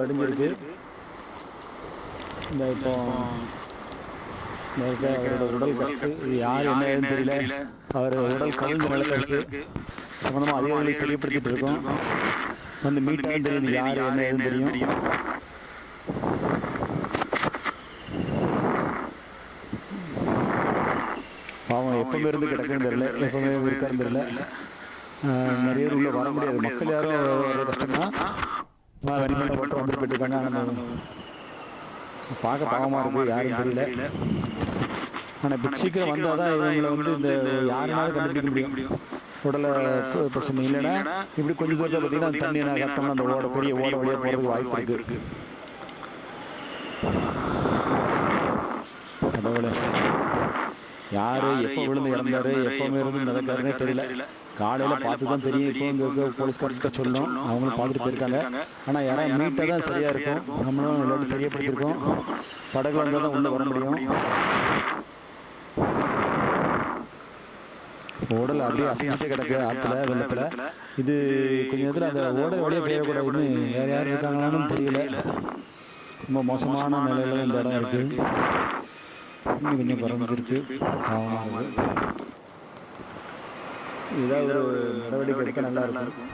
வடிஞ்சிருக்கு. இந்த இப்போ அவரோட உடல் கட்டு இது யார் என்ன தெரியல. அவர் உடல் கவிழ்ந்த நிலையில இருக்கு. சம்பந்தமாக அதிகாரிகளை தெரியப்படுத்திட்டு இருக்கோம். வந்து மீட்டாலும் தெரியும். யார் என்ன ஏதுன்னு தெரியும். பாவம் எப்பவுமே இருந்து கிடக்குன்னு தெரியல. எப்பவுமே இருக்காருன்னு தெரியல. நிறைய உள்ள வர முடியாது. மக்கள் யாரும் வர கஷ்டம்தான் வெண்மலை போட்டு ஆனா பார்க்க பாவமா இருக்கு. யாரும் தெரியல. ஆனா இப்ப சீக்கிரம் வந்தாதான் இவங்களை வந்து இந்த யாருனாலும் கண்டுபிடிக்க முடியும்? உடலை பிரச்சனை இல்லைன்னா இப்படி கொஞ்சம் தூரத்தை பார்த்தீங்கன்னா தண்ணி நான் கட்டம்னா அந்த ஓட பெரிய ஓட வழியா போறதுக்கு வாய்ப்பு இருக்கு. கடவுளே. யாரு எப்போ விழுந்து இறந்தாரு எப்போ இருந்து நடக்காருன்னே தெரியல. காலையில பார்த்து தான் தெரியும் இப்போ இங்க இருக்க போலீஸ்காரர்கிட்ட சொல்லணும் அவங்களும் பார்த்துட்டு போயிருக்காங்க. ஆனா யாராவது மீட்டா தான் சரியா இருக்கும். நம்மளும் எல்லாரும் தெரியப்படுத்திருக்கோம் படகு வந்தால் தான் உள்ள வர முடியும். உடல் அப்படியே அசைஞ்சிட்டே கிடக்கு ஆத்துல வெள்ளத்துல. இது கொஞ்ச நேரத்துல அந்த ஓடல் வழியா பெய்யக்கூடாதுன்னு வேற யார் இருக்காங்களான்னு தெரியல. ரொம்ப மோசமான நிலையில இந்த இடம் இருக்கு. இன்னும் கொஞ்சம் குறைஞ்சிருக்கு. பாவமா இருக்கு ஏதாவது ஒரு நடவடிக்கை எடுக்க நல்லா இருக்கும்.